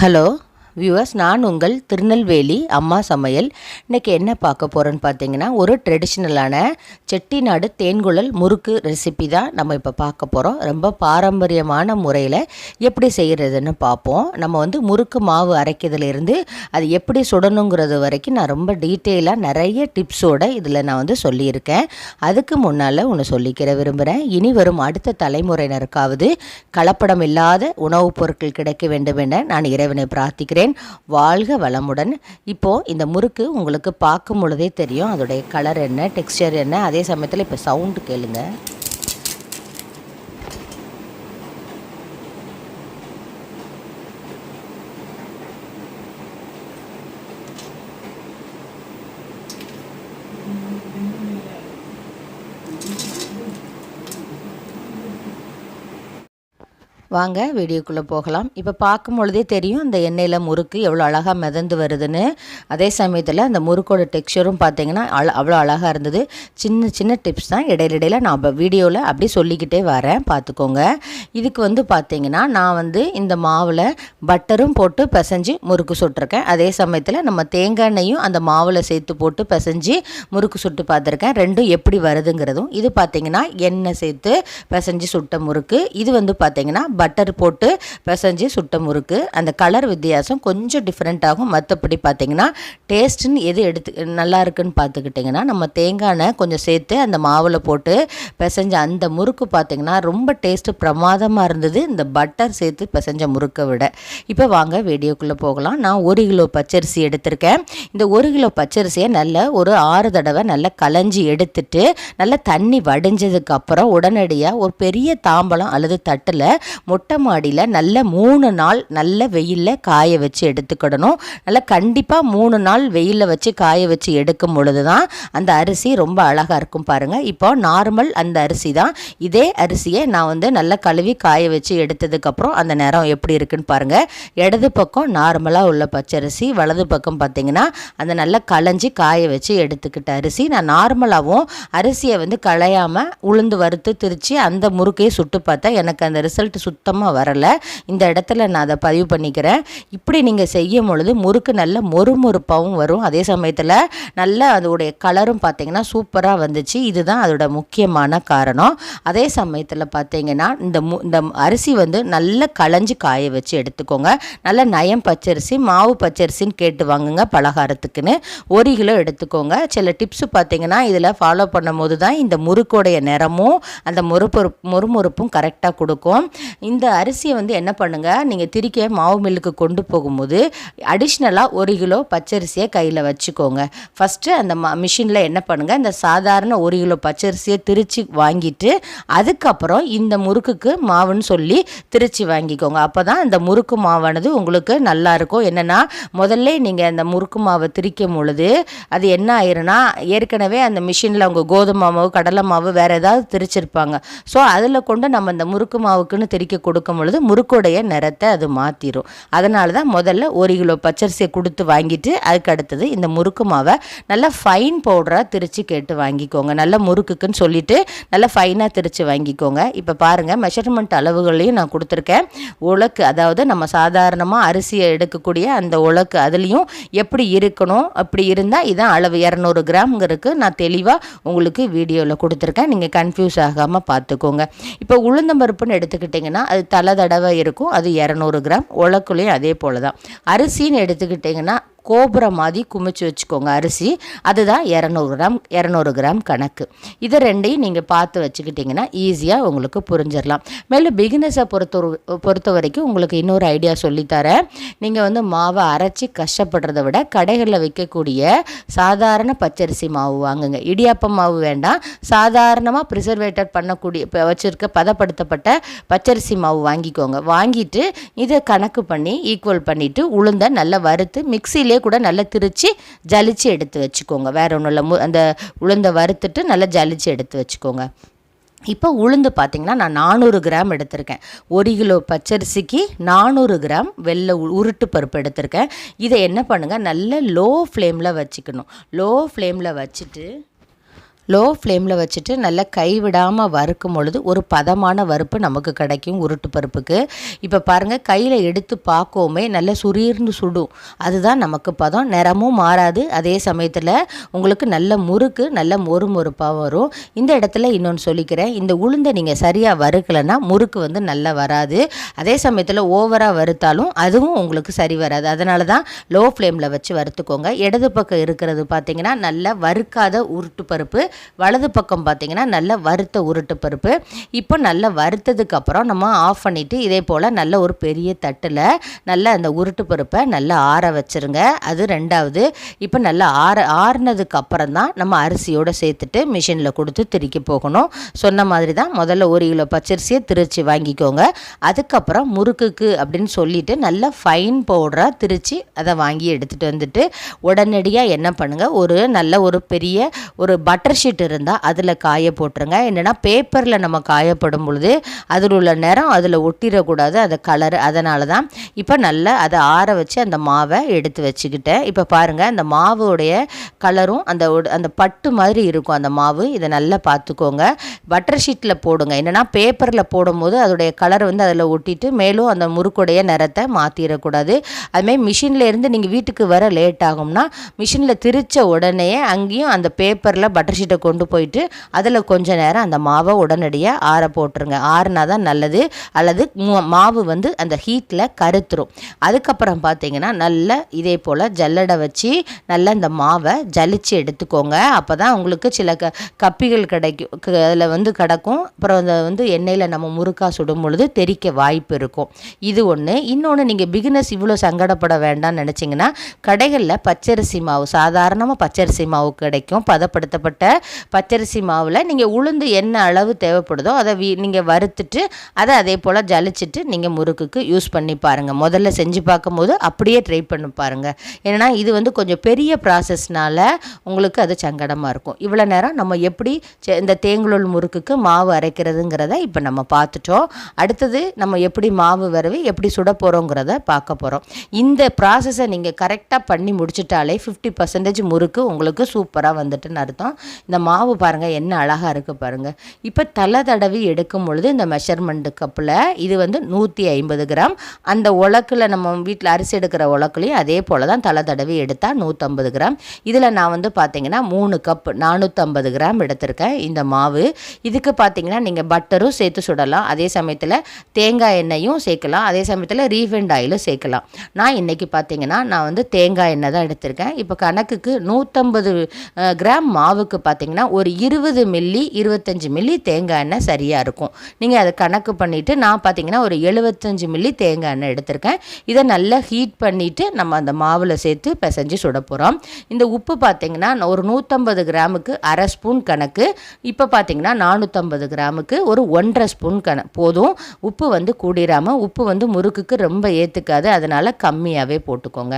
Hello viewers நான் உங்கள் திருநெல்வேலி அம்மா சமையல். இன்றைக்கி என்ன பார்க்க போகிறோன்னு பார்த்தீங்கன்னா ஒரு ட்ரெடிஷ்னலான செட்டிநாடு தேன்குழல் முறுக்கு ரெசிபி தான் நம்ம இப்போ பார்க்க போகிறோம் ரொம்ப பாரம்பரியமான முறையில் எப்படி செய்கிறதுன்னு பார்ப்போம். நம்ம வந்து முறுக்கு மாவு அரைக்கிறதுலேருந்து அது எப்படி சுடணுங்கிறது வரைக்கும் நான் ரொம்ப டீட்டெயிலாக நிறைய டிப்ஸோடு இதில் நான் வந்து சொல்லியிருக்கேன். அதுக்கு முன்னால் ஒன்று சொல்லிக்கிற விரும்புகிறேன் இனி வரும் அடுத்த தலைமுறையினருக்காவது கலப்படம் இல்லாத உணவுப் பொருட்கள் கிடைக்க வேண்டும் என நான் இறைவனை பிரார்த்திக்கிறேன். வாழ்க வளமுடன். இப்போது இந்த முறுக்கு உங்களுக்கு பார்க்கும் பொழுதே தெரியும். அதோடைய கலர் என்ன டெக்ஸ்டர் என்ன அதே சமயத்தில் இப்போ சவுண்டு கேளுங்க. வாங்க வீடியோக்குள்ளே போகலாம். இப்போ பார்க்கும் பொழுதே தெரியும் இந்த எண்ணெயில் முறுக்கு எவ்வளோ அழகாக மிதந்து வருதுன்னு. அதே சமயத்தில் அந்த முறுக்கோட டெக்ஸ்சரும் பார்த்தீங்கன்னா அழ அவ்வளோ அழகாக இருந்தது. சின்ன சின்ன டிப்ஸ் தான். இடையிலடையில் நான் இப்போ வீடியோவில் அப்படி சொல்லிக்கிட்டே வரேன். பார்த்துக்கோங்க. இதுக்கு வந்து பார்த்தீங்கன்னா நான் வந்து இந்த மாவில் பட்டரும் போட்டு பிசைஞ்சு முறுக்கு சுட்டிருக்கேன். அதே சமயத்தில் நம்ம தேங்காய் எண்ணெயும் அந்த மாவில் சேர்த்து போட்டு பிசைஞ்சு முறுக்கு சுட்டு பார்த்துருக்கேன். ரெண்டும் எப்படி வருதுங்கிறதும். இது பார்த்தீங்கன்னா எண்ணெய் சேர்த்து பிசைஞ்சு சுட்ட முறுக்கு. இது வந்து பார்த்தீங்கன்னா பட்டர் போட்டு பிசைஞ்சு சுட்ட முறுக்கு. அந்த கலர் வித்தியாசம் கொஞ்சம் டிஃப்ரெண்ட் ஆகும். மற்றபடி பார்த்தீங்கன்னா டேஸ்ட்டுன்னு எது எடுத்து நல்லா இருக்குன்னு பார்த்துக்கிட்டிங்கன்னா நம்ம தேங்காய் எண்ணெய் கொஞ்சம் சேர்த்து அந்த மாவில் போட்டு பிசைஞ்ச அந்த முறுக்கு பார்த்தீங்கன்னா ரொம்ப டேஸ்ட்டு பிரமாதமாக இருந்தது. இந்த பட்டர் சேர்த்து பிசைஞ்ச முறுக்கை விட. இப்போ வாங்க வீடியோக்குள்ளே போகலாம். நான் ஒரு கிலோ பச்சரிசி எடுத்திருக்கேன். இந்த ஒரு கிலோ பச்சரிசியை நல்லா ஒரு ஆறு தடவை நல்லா களைஞ்சி எடுத்துட்டு நல்லா தண்ணி வடிஞ்சதுக்கு அப்புறம் உடனடியாக ஒரு பெரிய தாம்பலம் அல்லது தட்டில் மொட்டை மாடியில் நல்ல மூணு நாள் நல்ல வெயிலில் காய வச்சு எடுத்துக்கிடணும். நல்லா கண்டிப்பாக மூணு நாள் வெயிலில் வச்சு காய வச்சு எடுக்கும் பொழுது தான் அந்த அரிசி ரொம்ப அழகாக இருக்கும் பாருங்கள் இப்போ நார்மல் அந்த அரிசி தான். இதே அரிசியை நான் வந்து நல்லா கழுவி காய வச்சு எடுத்ததுக்கப்புறம் அந்த நேரம் எப்படி இருக்குன்னு பாருங்கள் இடது பக்கம் நார்மலாக உள்ள பச்சரிசி வலது பக்கம் பார்த்தீங்கன்னா அந்த நல்லா களைஞ்சி காய வச்சு எடுத்துக்கிட்ட அரிசி. நான் நார்மலாகவும் அரிசியை வந்து களையாமல் உளுந்து வறுத்து திரித்து அந்த முறுக்கையை சுட்டு பார்த்தா எனக்கு அந்த ரிசல்ட் சுத்தமாக வரலை. இந்த இடத்துல நான் அதை பதிவு பண்ணிக்கிறேன். இப்படி நீங்கள் செய்யும் பொழுது முறுக்கு நல்ல மொறுமொறுப்பாகவும் வரும். அதே சமயத்தில் நல்ல அதோடைய கலரும் பார்த்திங்கன்னா சூப்பராக வந்துச்சு. இதுதான் அதோட முக்கியமான காரணம். அதே சமயத்தில் பார்த்தீங்கன்னா இந்த மு இந்த அரிசி வந்து நல்ல களைஞ்சி காய வச்சு எடுத்துக்கோங்க. நல்ல நயம் பச்சரிசி மாவு பச்சரிசின்னு கேட்டு வாங்குங்க பலகாரத்துக்குன்னு. ஒரு கிலோ எடுத்துக்கோங்க. சில டிப்ஸு பார்த்தீங்கன்னா இதில் ஃபாலோ பண்ணும் போது தான் இந்த முறுக்கோடைய நிறமும் அந்த மொறுப்பொறு மொறுமொறுப்பும் கரெக்டாக கொடுக்கும். இந்த அரிசியை வந்து என்ன பண்ணுங்கள் நீங்கள் திருக்கிய மாவு மில்லுக்கு கொண்டு போகும்போது அடிஷ்னலாக ஒரு கிலோ பச்சரிசியை கையில் வச்சுக்கோங்க. ஃபஸ்ட்டு அந்த ம மிஷினில் என்ன பண்ணுங்கள் இந்த சாதாரண ஒரு கிலோ பச்சரிசியை திரித்து வாங்கிட்டு அதுக்கப்புறம் இந்த முறுக்குக்கு மாவுன்னு சொல்லி திரித்து வாங்கிக்கோங்க. அப்போ தான் இந்த முறுக்கு மாவானது உங்களுக்கு நல்லா இருக்கும். என்னென்னா முதல்ல நீங்கள் அந்த முறுக்கு மாவை திரிக்கும் பொழுது அது என்ன ஆயிரும்னா ஏற்கனவே அந்த மிஷினில் அவங்க கோதுமை மாவு கடலை மாவு வேறு ஏதாவது திரிச்சிருப்பாங்க. ஸோ அதில் கொண்டு நம்ம இந்த முறுக்கு மாவுக்குன்னு திரிக்க கொடுக்கும் பொழுது முறுக்குடைய நிறத்தை அது மாற்றிடும் அதனால தான் முதல்ல ஒரு கிலோ பச்சரிசியை கொடுத்து வாங்கிட்டு அதுக்கு அடுத்தது இந்த முறுக்கு மாவை நல்லா ஃபைன் பவுடராக திரித்து கேட்டு வாங்கிக்கோங்க. நல்ல முறுக்குக்குன்னு சொல்லிட்டு நல்லா ஃபைனாக திரித்து வாங்கிக்கோங்க. இப்போ பாருங்கள் மெஷர்மெண்ட் அளவுகளையும் நான் கொடுத்துருக்கேன். உலக்கு அதாவது நம்ம சாதாரணமாக அரிசியை எடுக்கக்கூடிய அந்த உலக்கு அதுலேயும் எப்படி இருக்கணும் அப்படி இருந்தால் இதான் அளவு. இரநூறு கிராம்ங்கிறதுக்கு நான் தெளிவாக உங்களுக்கு வீடியோவில் கொடுத்துருக்கேன். நீங்கள் கன்ஃபியூஸ் ஆகாமல் பார்த்துக்கோங்க இப்போ உளுந்தம்பருப்புன்னு எடுத்துக்கிட்டிங்கன்னா அது தலை தடவை இருக்கும். அது இரநூறு கிராம். உலக்குலேயும் அதே போல் தான் அரிசின்னு எடுத்துக்கிட்டிங்கன்னா கோபுரம் மாதிரி குமிச்சு வச்சுக்கோங்க அரிசி. அதுதான் இரநூறு கிராம் இரநூறு கிராம் கணக்கு. இதை ரெண்டையும் நீங்கள் பார்த்து வச்சுக்கிட்டிங்கன்னா ஈஸியாக உங்களுக்கு புரிஞ்சிடலாம் மேலும் பிகினஸை பொறுத்த பொறுத்த வரைக்கும் உங்களுக்கு இன்னொரு ஐடியா சொல்லித்தரேன். நீங்கள் வந்து மாவை அரைச்சி கஷ்டப்படுறத விட கடைகளில் விற்கக்கூடிய சாதாரண பச்சரிசி மாவு வாங்குங்க. இடியாப்பம் மாவு வேண்டாம். சாதாரணமாக ப்ரிசர்வேட்டட் பண்ணக்கூடிய இப்போ வச்சுருக்க பதப்படுத்தப்பட்ட பச்சரிசி மாவு வாங்கிக்கோங்க. வாங்கிட்டு இதை கணக்கு பண்ணி ஈக்குவல் பண்ணிவிட்டு உளுந்த நல்லா வறுத்து மிக்சியிலே அதிலே கூட நல்லா திரித்து ஜலிச்சு எடுத்து வச்சுக்கோங்க. வேற ஒன்றும் இல்லை. மு அந்த உளுந்தை வறுத்துட்டு நல்லா ஜலிச்சு எடுத்து வச்சுக்கோங்க. இப்போ உளுந்து பார்த்திங்கன்னா நான் நானூறு கிராம் எடுத்திருக்கேன். ஒரு கிலோ பச்சரிசிக்கு நானூறு கிராம் வெள்ளை உ- உருட்டு பருப்பு எடுத்திருக்கேன். இதை என்ன பண்ணுங்கள் நல்ல லோ ஃப்ளேமில் வச்சுக்கணும் லோ ஃப்ளேமில் வச்சுட்டு லோ ஃப்ளேமில் வச்சுட்டு நல்லா கைவிடாமல் வறுக்கும் பொழுது ஒரு பதமான வறுப்பு நமக்கு கிடைக்கும் உருட்டு பருப்புக்கு. இப்போ பாருங்கள் கையில் எடுத்து பார்க்கவுமே நல்லா சுரீர்ந்து சுடும். அதுதான் நமக்கு பதம். நிறமும் மாறாது. அதே சமயத்தில் உங்களுக்கு நல்ல முறுக்கு நல்ல மொறு மொறுப்பாக வரும். இந்த இடத்துல இன்னொன்று சொல்லிக்கிறேன். இந்த உளுந்தை நீங்கள் சரியாக வறுக்கலைன்னா முறுக்கு வந்து நல்லா வராது. அதே சமயத்தில் ஓவராக வறுத்தாலும் அதுவும் உங்களுக்கு சரி வராது. அதனால தான் லோ ஃப்ளேமில் வச்சு வறுத்துக்கோங்க. இடது பக்கம் இருக்கிறது பார்த்திங்கன்னா நல்லா வறுக்காத உருட்டு பருப்பு. வலது பக்கம் பார்த்திங்கன்னா நல்ல வறுத்த உருட்டு பருப்பு. இப்போ நல்லா வறுத்ததுக்கப்புறம் நம்ம ஆஃப் பண்ணிவிட்டு இதே போல் நல்ல ஒரு பெரிய தட்டில் நல்லா அந்த உருட்டு பருப்பை நல்லா ஆற வச்சுருங்க. அது ரெண்டாவது இப்போ நல்லா ஆற ஆறுனதுக்கு அப்புறம் தான் நம்ம அரிசியோடு சேர்த்துட்டு மிஷினில் கொடுத்து திரிக்க போகணும். சொன்ன மாதிரி தான் முதல்ல ஒரு கிலோ பச்சரிசியை திருச்சி வாங்கிக்கோங்க. அதுக்கப்புறம் முறுக்குக்கு அப்படின்னு சொல்லிட்டு நல்லா ஃபைன் பவுடராக திருச்சி அதை வாங்கி எடுத்துகிட்டு வந்துட்டு உடனடியாக என்ன பண்ணுங்கள் ஒரு நல்ல ஒரு பெரிய ஒரு பட்டர் ஷீட் இருந்தால் அதில் காய போட்டுருங்க. என்னென்னா பேப்பரில் நம்ம காயப்படும் பொழுது அதில் உள்ள நிறம் அதில் ஒட்டிடக்கூடாது அந்த கலர் அதனால தான் இப்போ நல்லா அதை ஆற வச்சு அந்த மாவை எடுத்து வச்சுக்கிட்டேன். இப்போ பாருங்கள் அந்த மாவோடைய கலரும் அந்த அந்த பட்டு மாதிரி இருக்கும் அந்த மாவு. இதை நல்லா பார்த்துக்கோங்க. பட்டர் ஷீட்டில் போடுங்க. என்னென்னா பேப்பரில் போடும்போது அதோடைய கலர் வந்து அதில் ஒட்டிட்டு மேலும் அந்த முறுக்குடைய நிறத்தை மாற்றிடக்கூடாது அதுமாதிரி மிஷினில் இருந்து நீங்கள் வீட்டுக்கு வர லேட் ஆகும்னா மிஷினில் திரிச்ச உடனே அங்கேயும் அந்த பேப்பரில் பட்டர் ஷீட்டை கொண்டு போயிட்டு அதில் கொஞ்ச நேரம் அந்த மாவை உடனடியாக ஆற போட்டுருங்க. ஆறுனா தான் நல்லது. அல்லது மாவு வந்து அந்த ஹீட்டில் கருத்துரும். அதுக்கப்புறம் பார்த்தீங்கன்னா நல்ல இதே போல் ஜல்லடை வச்சு நல்லா இந்த மாவை ஜலிச்சு எடுத்துக்கோங்க. அப்போ தான் உங்களுக்கு சில க கப்பிகள் கிடைக்கும். அதில் வந்து கிடக்கும். அப்புறம் அதை வந்து எண்ணெயில் நம்ம முறுக்காக சுடும் பொழுது தெரிக்க வாய்ப்பு இருக்கும். இது ஒன்று இன்னொன்று நீங்கள் பிகினஸ் இவ்வளோ சங்கடப்பட வேண்டாம்னு நினச்சிங்கன்னா கடைகளில் பச்சரிசி மாவு சாதாரணமாக பச்சரிசி மாவு கிடைக்கும். பதப்படுத்தப்பட்ட பச்சரிசி மாவில் நீங்கள் உளுந்து என்ன அளவு தேவைப்படுதோ அதை வீ நீங்கள் வறுத்துட்டு அதை அதே போல் ஜலிச்சுட்டு நீங்கள் முறுக்குக்கு யூஸ் பண்ணி பாருங்கள் முதல்ல செஞ்சு பார்க்கும்போது அப்படியே ட்ரை பண்ணி பாருங்கள் ஏன்னா இது வந்து கொஞ்சம் பெரிய ப்ராசஸ்னால் உங்களுக்கு அது சங்கடமாக இருக்கும். இவ்வளோ நேரம் நம்ம எப்படி இந்த தேங்குழல் முறுக்குக்கு மாவு அரைக்கிறதுங்கிறத இப்போ நம்ம பார்த்துட்டோம். அடுத்தது நம்ம எப்படி மாவு வரவி எப்படி சுட போகிறோங்கிறத பார்க்க போகிறோம் இந்த ப்ராசஸை நீங்கள் கரெக்டாக பண்ணி முடிச்சிட்டாலே ஃபிஃப்டி பர்சன்டேஜ் முறுக்கு உங்களுக்கு சூப்பராக வந்துட்டுன்னு அர்த்தம். இந்த மாவு பாருங்கள் என்ன அழகாக இருக்குது பாருங்கள் இப்போ தலை தடவி எடுக்கும் பொழுது இந்த மெஷர்மெண்ட் கப்பில் இது வந்து நூற்றி ஐம்பது கிராம். அந்த உலக்கில் நம்ம வீட்டில் அரிசி எடுக்கிற உலக்குலையும் அதே போல் தான் தலை தடவி எடுத்தால் நூற்றம்பது கிராம். இதில் நான் வந்து பார்த்தீங்கன்னா மூணு கப் நானூற்றம்பது கிராம் எடுத்திருக்கேன் இந்த மாவு. இதுக்கு பார்த்தீங்கன்னா நீங்கள் பட்டரும் சேர்த்து சுடலாம். அதே சமயத்தில் தேங்காய் எண்ணெயும் சேர்க்கலாம். அதே சமயத்தில் ரீஃபைண்ட் ஆயிலும் சேர்க்கலாம். நான் இன்றைக்கி பார்த்தீங்கன்னா நான் வந்து தேங்காய் எண்ணெய் தான் எடுத்திருக்கேன். இப்போ கணக்குக்கு நூற்றம்பது கிராம் மாவுக்கு பார்த்தீங்கன்னா ஒரு இருபது மில்லி இருபத்தஞ்சி மில்லி தேங்காய் எண்ணெய் சரியாக இருக்கும். நீங்கள் அதை கணக்கு பண்ணிவிட்டு நான் பார்த்தீங்கன்னா ஒரு எழுபத்தஞ்சி மில்லி தேங்காய் எண்ணெய் எடுத்திருக்கேன். இதை நல்லா ஹீட் பண்ணிவிட்டு நம்ம அந்த மாவில் சேர்த்து பிசைஞ்சு சுட போகிறோம் இந்த உப்பு பார்த்திங்கன்னா ஒரு நூற்றம்பது கிராமுக்கு அரை ஸ்பூன் கணக்கு. இப்போ பார்த்தீங்கன்னா நானூற்றம்பது கிராமுக்கு ஒரு ஒன்றரை ஸ்பூன் கண போதும். உப்பு வந்து கூடிராமல் உப்பு வந்து முறுக்குக்கு ரொம்ப ஏற்றுக்காது அதனால் கம்மியாகவே போட்டுக்கோங்க.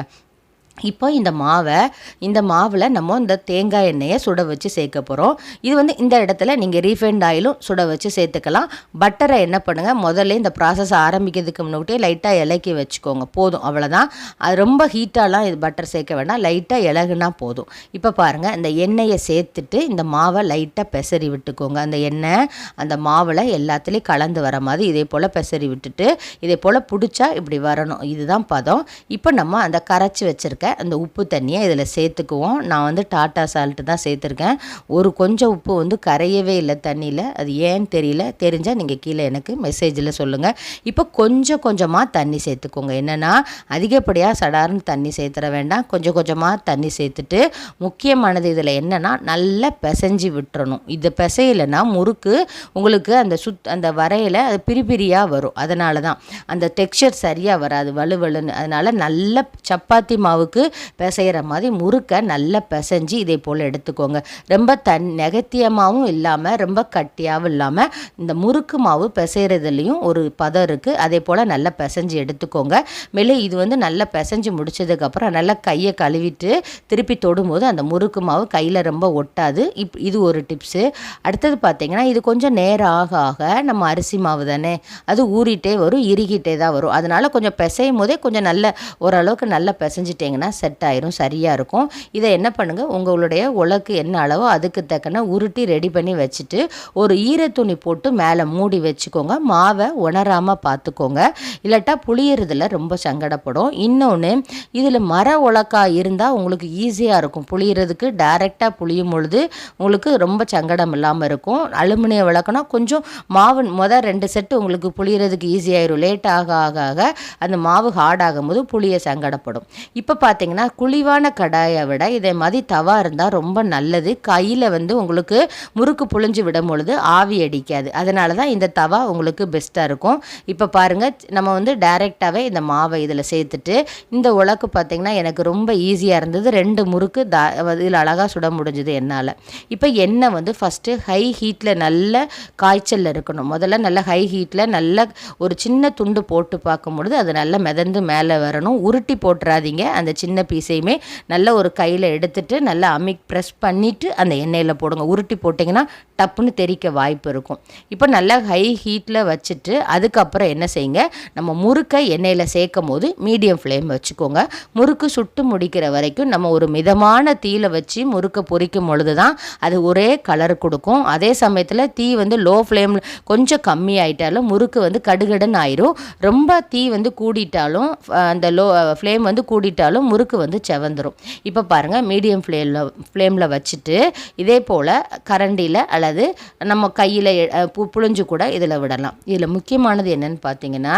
இப்போ இந்த மாவை இந்த மாவில் நம்ம இந்த தேங்காய் எண்ணெயை சுட வச்சு சேர்க்க போகிறோம் இது வந்து இந்த இடத்துல நீங்கள் ரீஃபைண்ட் ஆயிலும் சுட வச்சு சேர்த்துக்கலாம். பட்டரை என்ன பண்ணுங்கள் முதல்ல இந்த ப்ராசஸ் ஆரம்பிக்கிறதுக்கு முன்னாடியே லைட்டாக இலக்கி வச்சுக்கோங்க. போதும். அவ்வளோதான் அது ரொம்ப ஹீட்டாலாம் இது பட்டர் சேர்க்க வேண்டாம். லைட்டாக இலகுனா போதும். இப்போ பாருங்கள் இந்த எண்ணெயை சேர்த்துட்டு இந்த மாவை லைட்டாக பெசரி விட்டுக்கோங்க. அந்த எண்ணெய் அந்த மாவில் எல்லாத்துலேயும் கலந்து வர மாதிரி இதே போல் பெசரி விட்டுட்டு இதே போல் பிடிச்சா இப்படி வரணும். இதுதான் பதம். இப்போ நம்ம அந்த கரைச்சி வச்சுருக்க அந்த உப்பு தண்ணியை இதில் சேர்த்துக்குவோம். நான் வந்து டாட்டா சால்ட்டு தான் சேர்த்துருக்கேன். ஒரு கொஞ்சம் உப்பு வந்து கரையவே இல்லை தண்ணியில். அது ஏன்னு தெரியல. தெரிஞ்சால் நீங்கள் கீழே எனக்கு மெசேஜில் சொல்லுங்கள் இப்போ கொஞ்சம் கொஞ்சமாக தண்ணி சேர்த்துக்கோங்க. என்னென்னா அதிகப்படியாக சடார்னு தண்ணி சேர்த்துற வேண்டாம். கொஞ்சம் கொஞ்சமாக தண்ணி சேர்த்துட்டு முக்கியமானது இதில் என்னென்னா நல்லா பிசைஞ்சு விட்டுறணும். இது பிசையலைன்னா முறுக்கு உங்களுக்கு அந்த சுத் அந்த வரையில் அது பிரிபிரியாக வரும். அதனால தான். அந்த டெக்ஸ்சர் சரியாக வராது வலுவலுன்னு. அதனால் நல்ல சப்பாத்தி மாவுக்கு அளவுக்கு பிசைகிற மாதிரி முறுக்கை நல்லா பிசைஞ்சு இதே போல் எடுத்துக்கோங்க. ரொம்ப தன் நெகத்தியமாகவும் இல்லாமல் ரொம்ப கட்டியாகவும் இல்லாமல் இந்த முறுக்கு மாவு பிசைகிறதுலேயும் ஒரு பதம் இருக்குது அதே போல் நல்லா பிசைஞ்சு எடுத்துக்கோங்க. மேலே இது வந்து நல்லா பிசைஞ்சு முடிச்சதுக்கப்புறம் நல்லா கையை கழுவிட்டு திருப்பி தொடும்போது அந்த முறுக்கு மாவு கையில் ரொம்ப ஒட்டாது. இப் இது ஒரு டிப்ஸு. அடுத்தது பார்த்திங்கன்னா இது கொஞ்சம் நேரம் ஆக ஆக நம்ம அரிசி மாவு தானே அது ஊறிட்டே வரும் இறுகிட்டே தான் வரும். அதனால் கொஞ்சம் பிசையும் போதே கொஞ்சம் நல்ல ஓரளவுக்கு நல்லா பிசைஞ்சிட்டிங்கன்னா பண்ணிங்கன்னா செட் ஆயிரும் சரியாக இருக்கும். இதை என்ன பண்ணுங்கள் உங்களுடைய உலக்கு என்ன அளவோ அதுக்கு தக்கன உருட்டி ரெடி பண்ணி வச்சுட்டு ஒரு ஈரத்துணி போட்டு மேலே மூடி வச்சுக்கோங்க. மாவை உணராமல் பார்த்துக்கோங்க இல்லாட்டா புளியறதுல ரொம்ப சங்கடப்படும். இன்னொன்று இதில் மர உலக்கா இருந்தால் உங்களுக்கு ஈஸியாக இருக்கும். புளியறதுக்கு டைரெக்டாக புளியும் பொழுது உங்களுக்கு ரொம்ப சங்கடம் இல்லாமல் இருக்கும். அலுமினிய விளக்குனா கொஞ்சம் மாவு மொதல் ரெண்டு செட்டு உங்களுக்கு புளியறதுக்கு ஈஸியாயிரும் லேட் ஆக ஆக ஆக அந்த மாவு ஹார்ட் ஆகும்போது புளிய சங்கடப்படும். இப்போ பார்த்து பார்த்தீங்கன்னா குழிவான கடாயை விட இதே மாதிரி தவா இருந்தால் ரொம்ப நல்லது. கையில் வந்து உங்களுக்கு முறுக்கு புழிஞ்சு விடும் பொழுது ஆவி அடிக்காது. அதனால தான் இந்த தவா உங்களுக்கு பெஸ்ட்டாக இருக்கும். இப்போ பாருங்கள் நம்ம வந்து டைரெக்டாகவே இந்த மாவை இதில் சேர்த்துட்டு இந்த உலக்கு பார்த்திங்கன்னா எனக்கு ரொம்ப ஈஸியாக இருந்தது. ரெண்டு முறுக்கு தா இதில் அழகாக சுட முடிஞ்சுது என்னால். இப்போ எண்ணெய் வந்து ஃபஸ்ட்டு ஹை ஹீட்டில் நல்ல காய்ச்சலில் இருக்கணும். முதல்ல நல்ல ஹை ஹீட்டில் நல்ல ஒரு சின்ன துண்டு போட்டு பார்க்கும்பொழுது அது நல்லா மிதந்து மேலே வரணும். உருட்டி போட்டுறாதீங்க. அந்த சின்ன பீஸையுமே நல்ல ஒரு கையில் எடுத்துட்டு நல்லா அமிக் ப்ரெஸ் பண்ணிவிட்டு அந்த எண்ணெயில் போடுங்க. உருட்டி போட்டிங்கன்னா டப்புன்னு தெறிக்க வாய்ப்பு இருக்கும். இப்போ நல்லா ஹை ஹீட்டில் வச்சுட்டு அதுக்கப்புறம் என்ன செய்யுங்க? நம்ம முறுக்கை எண்ணெயில் சேர்க்கும் போது மீடியம் ஃப்ளேம் வச்சுக்கோங்க. முறுக்கு சுட்டு முடிக்கிற வரைக்கும் நம்ம ஒரு மிதமான தீயில் வச்சு முறுக்கை பொரிக்கும் பொழுது தான் அது ஒரே கலர் கொடுக்கும். அதே சமயத்தில் தீ வந்து லோ ஃப்ளேமில் கொஞ்சம் கம்மி ஆகிட்டாலும் முறுக்கு வந்து கடுகடுன்னு ஆயிரும். ரொம்ப தீ வந்து கூடிட்டாலும் அந்த லோ ஃப்ளேம் வந்து கூடிட்டாலும் முறுக்கு வந்து செவந்துடும் இப்போ பாருங்கள் மீடியம் ஃப்ளேமில் ஃப்ளேமில் வச்சுட்டு இதே போல் கரண்டியில் அல்லது நம்ம கையில் புழிஞ்சு கூட இதில் விடலாம். இதில் முக்கியமானது என்னென்னு பார்த்தீங்கன்னா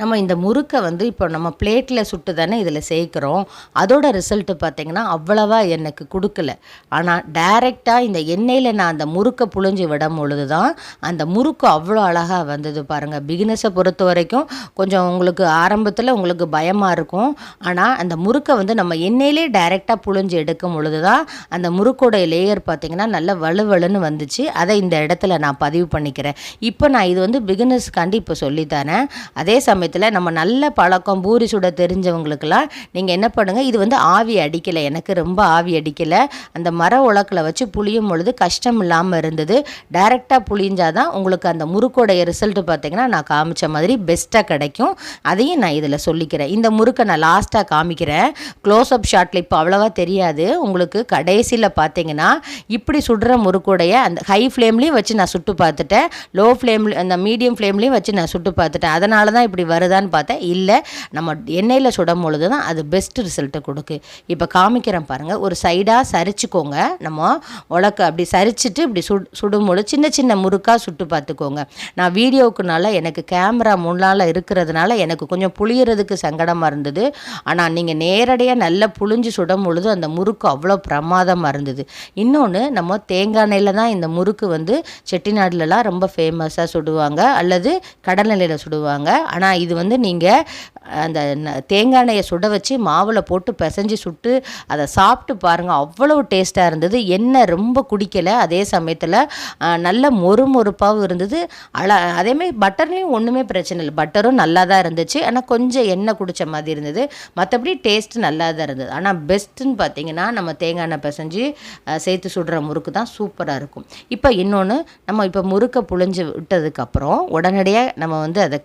நம்ம இந்த முறுக்கை வந்து இப்போ நம்ம பிளேட்டில் சுட்டு தானே இதில் சேர்க்குறோம். அதோட ரிசல்ட்டு பார்த்திங்கன்னா அவ்வளவா எனக்கு கொடுக்கல. ஆனால் டைரெக்டாக இந்த எண்ணெயில் நான் அந்த முறுக்கை புழிஞ்சு விடும் பொழுது தான் அந்த முறுக்கு அவ்வளோ அழகாக வந்தது பாருங்கள் பிகினஸை பொறுத்த வரைக்கும் கொஞ்சம் உங்களுக்கு ஆரம்பத்தில் உங்களுக்கு பயமாக இருக்கும். ஆனால் அந்த முறுக்கை வந்து நம்ம எண்ணெயிலே டைரெக்டாக புழிஞ்சு எடுக்கும் பொழுது தான் அந்த முறுக்கோட லேயர் பார்த்திங்கன்னா நல்ல வலுவலுன்னு வந்துச்சு. அதை இந்த இடத்துல நான் பதிவு பண்ணிக்கிறேன். இப்போ நான் இது வந்து பிகினஸ்க்காண்டி இப்போ சொல்லித்தரேன். அதே சமயம் சமயத்தில் நம்ம நல்ல பழக்கம் பூரி சுட தெரிஞ்சவங்களுக்கெல்லாம் நீங்கள் என்ன பண்ணுங்கள் இது வந்து ஆவி அடிக்கலை எனக்கு ரொம்ப ஆவி அடிக்கலை. அந்த மர உலக்கில் வச்சு புளியும் பொழுது கஷ்டம் இல்லாமல் இருந்தது. டைரெக்டாக புளிஞ்சால் தான் உங்களுக்கு அந்த முறுக்கோடைய ரிசல்ட்டு பார்த்திங்கன்னா நான் காமிச்ச மாதிரி பெஸ்ட்டாக கிடைக்கும். அதையும் நான் இதில் சொல்லிக்கிறேன். இந்த முறுக்கை நான் லாஸ்ட்டாக காமிக்கிறேன். க்ளோஸ் அப் ஷாட்டில் இப்போ அவ்வளோவா தெரியாது. உங்களுக்கு கடைசியில் பார்த்தீங்கன்னா இப்படி சுடுற முறுக்குடைய அந்த ஹை ஃப்ளேம்லேயும் வச்சு நான் சுட்டு பார்த்துட்டேன். லோ ஃப்ளேம் அந்த மீடியம் ஃப்ளேம்லேயும் வச்சு நான் சுட்டு பார்த்துட்டேன். அதனால தான் இப்படி வருதான்னு பார்த்தா இல்லை நம்ம எண்ணெயில் சுடும் பொழுது தான் அது பெஸ்ட் ரிசல்ட்டை கொடுக்கு. இப்போ காமிக்கிறேன் பாருங்கள் ஒரு சைடாக சரிச்சுக்கோங்க நம்ம உலக்க அப்படி சரிச்சுட்டு இப்படி சுடு சுடும்போது சின்ன சின்ன முறுக்காக சுட்டு பார்த்துக்கோங்க. நான் வீடியோவுக்குனால எனக்கு கேமரா முன்னால் இருக்கிறதுனால எனக்கு கொஞ்சம் புளியறதுக்கு சங்கடமாக இருந்தது. ஆனால் நீங்கள் நேரடியாக நல்லா புளிஞ்சு சுடும் பொழுது அந்த முறுக்கு அவ்வளோ பிரமாதமாக இருந்தது. இன்னொன்று நம்ம தேங்காய் எண்ணெயில் தான் இந்த முறுக்கு வந்து செட்டிநாடுலலாம் ரொம்ப ஃபேமஸாக சுடுவாங்க அல்லது கடல் நிலையில் சுடுவாங்க. ஆனால் இது வந்து நீங்கள் அந்த தேங்காய் எண்ணெயை சுட வச்சு மாவில் போட்டு பிசைஞ்சு சுட்டு அதை சாப்பிட்டு பாருங்கள் அவ்வளவு டேஸ்ட்டாக இருந்தது. எண்ணெய் ரொம்ப குடிக்கலை. அதே சமயத்தில் நல்ல மொறு மொறுப்பாகவும் இருந்தது. அழ அதேமாதிரி பட்டர்லேயும் ஒன்றுமே பிரச்சனை இல்லை. பட்டரும் நல்லா தான் இருந்துச்சு. ஆனால் கொஞ்சம் எண்ணெய் குடித்த மாதிரி இருந்தது. மற்றபடி டேஸ்ட்டு நல்லா தான் இருந்தது. ஆனால் பெஸ்ட்டுன்னு பார்த்தீங்கன்னா நம்ம தேங்காய் எண்ணெய் பிசைஞ்சு சேர்த்து சுடுற முறுக்கு தான் சூப்பராக இருக்கும். இப்போ இன்னொன்று நம்ம இப்போ முறுக்கை புழிஞ்சு விட்டதுக்கப்புறம் உடனடியாக நம்ம வந்து அதை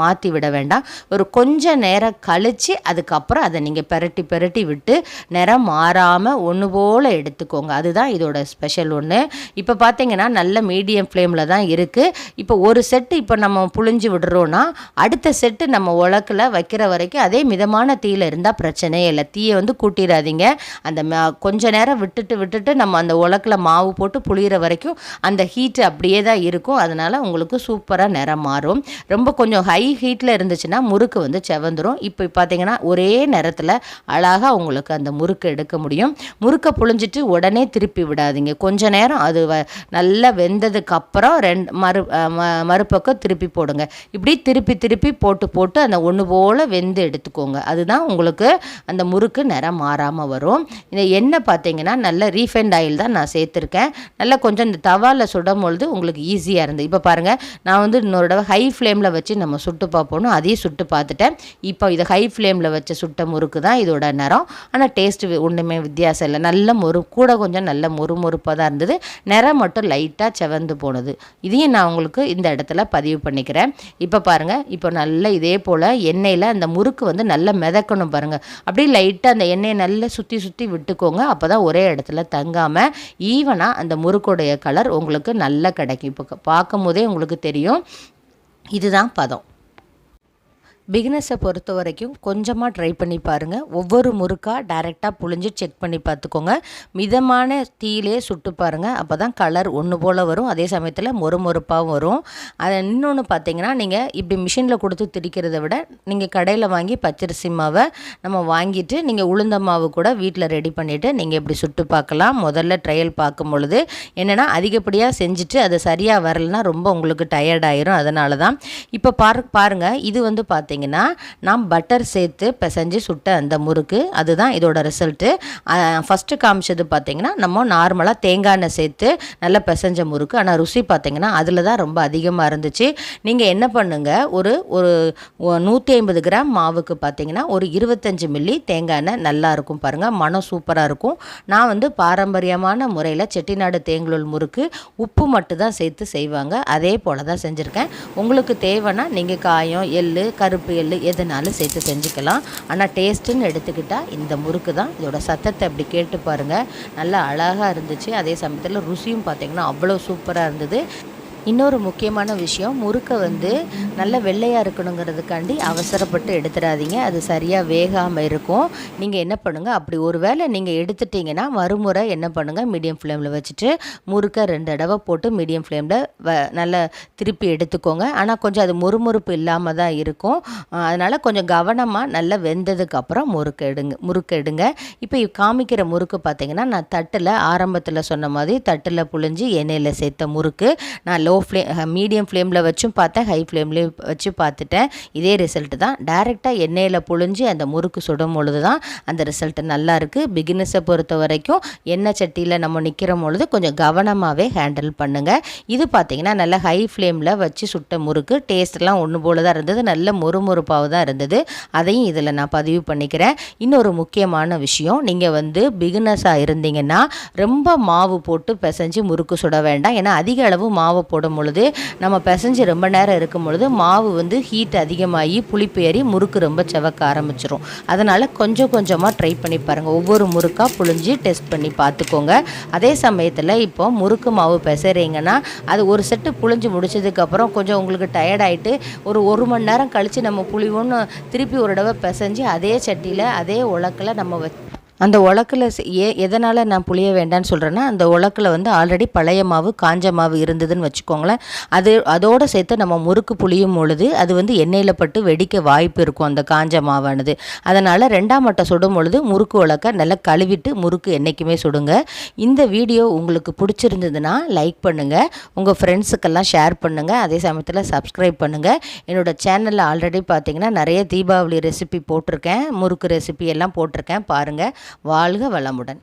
மாற்றி விட வேண்டாம். ஒரு கொஞ்சம் நேரம் கழித்து அதுக்கப்புறம் அதை நீங்கள் பெரட்டி பெரட்டி விட்டு நிறம் மாறாமல் ஒன்று போல் எடுத்துக்கோங்க. அதுதான் இதோட ஸ்பெஷல் ஒன்று இப்போ பார்த்தீங்கன்னா நல்ல மீடியம் ஃப்ளேமில் தான் இருக்குது இப்போ ஒரு செட்டு இப்போ நம்ம புழிஞ்சு விடுறோன்னா அடுத்த செட்டு நம்ம உலக்கில் வைக்கிற வரைக்கும் அதே மிதமான தீயில் இருந்தால் பிரச்சனையே இல்லை. தீயை வந்து கூட்டிடாதீங்க. அந்த கொஞ்ச நேரம் விட்டுட்டு விட்டுட்டு நம்ம அந்த உலக்கில் மாவு போட்டு புளிகிற வரைக்கும் அந்த ஹீட்டு அப்படியே தான் இருக்கும். அதனால் உங்களுக்கு சூப்பராக நிறம் மாறும். ரொம்ப கொஞ்சம் ஹை ஹீட்டில் இருந்துச்சுன்னா முறுக்கு வந்து செவந்துடும் இப்போ பார்த்தீங்கன்னா ஒரே நேரத்தில் அழகாக உங்களுக்கு அந்த முறுக்கு எடுக்க முடியும். முறுக்கை புழிஞ்சிட்டு உடனே திருப்பி விடாதீங்க. கொஞ்ச நேரம் அது வ நல்லா வெந்ததுக்கப்புறம் ரெண்டு மறு மறுபக்கம் திருப்பி போடுங்க. இப்படி திருப்பி திருப்பி போட்டு போட்டு அந்த ஒன்று போல் வெந்து எடுத்துக்கோங்க. அதுதான் உங்களுக்கு அந்த முறுக்கு நிறம் மாறாமல் வரும். இந்த எண்ணெய் பார்த்தீங்கன்னா நல்ல ரீஃபைண்ட் ஆயில் தான் நான் சேர்த்துருக்கேன். நல்லா கொஞ்சம் இந்த தவாவில் சுடும் பொழுது உங்களுக்கு ஈஸியாக இருந்தது இப்போ பாருங்கள் நான் வந்து இன்னொரு தடவை ஹை ஃப்ளேமில் வச்சு நம்ம சுட்டு பார்ப்போம் அதையும் சுட்டு பார்த்துட்டேன். இப்போ இதை ஹை ஃப்ளேமில் வச்ச சுட்ட முறுக்கு தான் இதோட நிறம். ஆனால் டேஸ்ட்டு ஒன்றுமே வித்தியாசம் இல்லை. நல்ல மொறு கூட கொஞ்சம் நல்ல மொறுமொறுப்பாக தான் இருந்தது. நிறம் மட்டும் லைட்டாக செவந்து போனது. இதையும் நான் உங்களுக்கு இந்த இடத்துல பதிவு பண்ணிக்கிறேன். இப்போ பாருங்கள் இப்போ நல்லா இதே போல் எண்ணெயில் அந்த முறுக்கு வந்து நல்லா மிதக்கணும் பாருங்கள் அப்படியே லைட்டாக அந்த எண்ணெயை நல்லா சுற்றி சுற்றி விட்டுக்கோங்க. அப்போ தான் ஒரே இடத்துல தங்காமல் ஈவனாக அந்த முறுக்குடைய கலர் உங்களுக்கு நல்லா கிடைக்கும். இப்போ பார்க்கும் போதே உங்களுக்கு தெரியும். இதுதான் பதம். பிகினஸை பொறுத்த வரைக்கும் கொஞ்சமாக ட்ரை பண்ணி பாருங்கள் ஒவ்வொரு முறுக்காக டைரெக்டாக புழிஞ்சு செக் பண்ணி பார்த்துக்கோங்க. மிதமான தீயிலே சுட்டு பாருங்கள் அப்போ தான் கலர் ஒன்று போல் வரும். அதே சமயத்தில் மொறு மொறுப்பாகவும் வரும். அதை இன்னொன்று பார்த்தீங்கன்னா நீங்கள் இப்படி மிஷினில் கொடுத்து திரிக்கிறத விட நீங்கள் கடையில் வாங்கி பச்சரிசி மாவை நம்ம வாங்கிட்டு நீங்கள் உளுந்த மாவு கூட வீட்டில் ரெடி பண்ணிவிட்டு நீங்கள் இப்படி சுட்டு பார்க்கலாம். முதல்ல ட்ரையல் பார்க்கும் பொழுது என்னென்னா அதிகப்படியாக செஞ்சுட்டு அது சரியாக வரலன்னா ரொம்ப உங்களுக்கு டயர்டாயிரும் அதனால தான் இப்போ பாரு பாருங்கள் இது வந்து பார்த்தீங்கன்னா பார்த்தீங்கன்னா நான் பட்டர் சேர்த்து பிசைஞ்சு சுட்ட அந்த முறுக்கு அதுதான் இதோட ரிசல்ட்டு ஃபஸ்ட்டு காமிச்சது பார்த்தீங்கன்னா நம்ம நார்மலாக தேங்காய் எண்ணெய் சேர்த்து நல்லா பிசைஞ்ச முறுக்கு. ஆனால் ருசி பார்த்தீங்கன்னா அதில் தான் ரொம்ப அதிகமாக இருந்துச்சு. நீங்கள் என்ன பண்ணுங்கள் ஒரு ஒரு நூற்றி ஐம்பது கிராம் மாவுக்கு பார்த்தீங்கன்னா ஒரு இருபத்தஞ்சி மில்லி தேங்காய் எண்ணெய் நல்லா இருக்கும் பாருங்கள் மனம் சூப்பராக இருக்கும். நான் வந்து பாரம்பரியமான முறையில் செட்டிநாடு தேங்குழல் முறுக்கு உப்பு மட்டும் தான் சேர்த்து செய்வாங்க. அதே போல் தான் செஞ்சுருக்கேன். உங்களுக்கு தேவைன்னா நீங்கள் காயம் எள் கருப்பு கருப்பு எள்ளு எதுனாலும் சேர்த்து செஞ்சுக்கலாம். ஆனால் டேஸ்ட்டுன்னு எடுத்துக்கிட்டால் இந்த முறுக்கு தான். இதோட சத்தத்தை அப்படி கேட்டு பாருங்கள் நல்லா அழகாக இருந்துச்சு. அதே சமயத்தில் ருசியும் பார்த்திங்கன்னா அவ்வளோ சூப்பராக இருந்தது. இன்னொரு முக்கியமான விஷயம் முறுக்கை வந்து நல்ல வெள்ளையாக இருக்கணுங்கிறதுக்காண்டி அவசரப்பட்டு எடுத்துடாதீங்க. அது சரியாக வேகாமல் இருக்கும். நீங்கள் என்ன பண்ணுங்கள் அப்படி ஒரு வேளை நீங்கள் எடுத்துட்டிங்கன்னா மறுமுறை என்ன பண்ணுங்கள் மீடியம் ஃப்ளேமில் வச்சுட்டு முறுக்கை ரெண்டு தடவை போட்டு மீடியம் ஃப்ளேமில் வ நல்லா திருப்பி எடுத்துக்கோங்க. ஆனால் கொஞ்சம் அது முறுமுறுப்பு இல்லாமல் தான் இருக்கும். அதனால் கொஞ்சம் கவனமாக நல்லா வெந்ததுக்கப்புறம் முறுக்கு எடுங்க முறுக்கு எடுங்க. இப்போ காமிக்கிற முறுக்கு பார்த்திங்கன்னா நான் தட்டில் ஆரம்பத்தில் சொன்ன மாதிரி தட்டில் புழிஞ்சு எண்ணெயில் சேர்த்த முறுக்கு. நான் லோ ஃப்ளேம் மீடியம் ஃப்ளேமில் வச்சும் பார்த்தேன் ஹை ஃப்ளேம்லேயும் வச்சு பார்த்துட்டேன். இதே ரிசல்ட்டு தான். டேரெக்டாக எண்ணெயில் புழிஞ்சு அந்த முறுக்கு சுடும் பொழுது தான் அந்த ரிசல்ட்டு நல்லா இருக்குது பிகினஸை பொறுத்த வரைக்கும் எண்ணெய் சட்டியில் நம்ம நிற்கிற பொழுது கொஞ்சம் கவனமாகவே ஹேண்டில் பண்ணுங்கள் இது பார்த்திங்கன்னா நல்லா ஹை ஃப்ளேமில் வச்சு சுட்ட முறுக்கு. டேஸ்ட்லாம் ஒன்று போல தான் இருந்தது. நல்ல முறுமுறுப்பாக தான் இருந்தது. அதையும் இதில் நான் பதிவு பண்ணிக்கிறேன். இன்னொரு முக்கியமான விஷயம் நீங்கள் வந்து பிகினஸாக இருந்தீங்கன்னா ரொம்ப மாவு போட்டு பிசைஞ்சு முறுக்கு சுட வேண்டாம். ஏன்னா அதிக அளவு மாவு போட போடும் பொழுது நம்ம பிசைஞ்சு ரொம்ப நேரம் இருக்கும் பொழுது மாவு வந்து ஹீட் அதிகமாகி புளிப்பேறி முறுக்கு ரொம்ப செவக்க ஆரம்பிச்சிரும். அதனால் கொஞ்சம் கொஞ்சமாக ட்ரை பண்ணி பாருங்கள் ஒவ்வொரு முறுக்காக புழிஞ்சு டெஸ்ட் பண்ணி பார்த்துக்கோங்க அதே சமயத்தில் இப்போ முறுக்கு மாவு பிசைறீங்கன்னா அது ஒரு செட்டு புழிஞ்சு முடிச்சதுக்கப்புறம் கொஞ்சம் உங்களுக்கு டயர்ட் ஆகிட்டு ஒரு ஒரு மணி நேரம் கழித்து நம்ம புளிவோன்னு திருப்பி ஒரு தடவை பிசைஞ்சு அதே சட்டியில் அதே உலக்கில் நம்ம அந்த உலக்கில் ஏ எதனால் நான் புளிய வேண்டான்னு சொல்கிறேன்னா அந்த உலக்கில் வந்து ஆல்ரெடி பழைய மாவு காஞ்ச மாவு இருந்ததுன்னு வச்சுக்கோங்களேன். அது அதோடு சேர்த்து நம்ம முறுக்கு புளியும் பொழுது அது வந்து எண்ணெயில் பட்டு வெடிக்க வாய்ப்பு இருக்கும் அந்த காஞ்ச மாவானது. அதனால் ரெண்டாம் மட்டை சுடும் பொழுது முறுக்கு உலக்க நல்லா கழுவிட்டு முறுக்கு என்றைக்குமே சுடுங்க. இந்த வீடியோ உங்களுக்கு பிடிச்சிருந்ததுன்னா லைக் பண்ணுங்கள் உங்கள் ஃப்ரெண்ட்ஸுக்கெல்லாம் ஷேர் பண்ணுங்கள் அதே சமயத்தில் சப்ஸ்கிரைப் பண்ணுங்கள் என்னோடய சேனலில் ஆல்ரெடி பார்த்தீங்கன்னா நிறைய தீபாவளி ரெசிபி போட்டிருக்கேன். முறுக்கு ரெசிபி எல்லாம் போட்டிருக்கேன். பாருங்கள் வாழ்க வளமுடன்.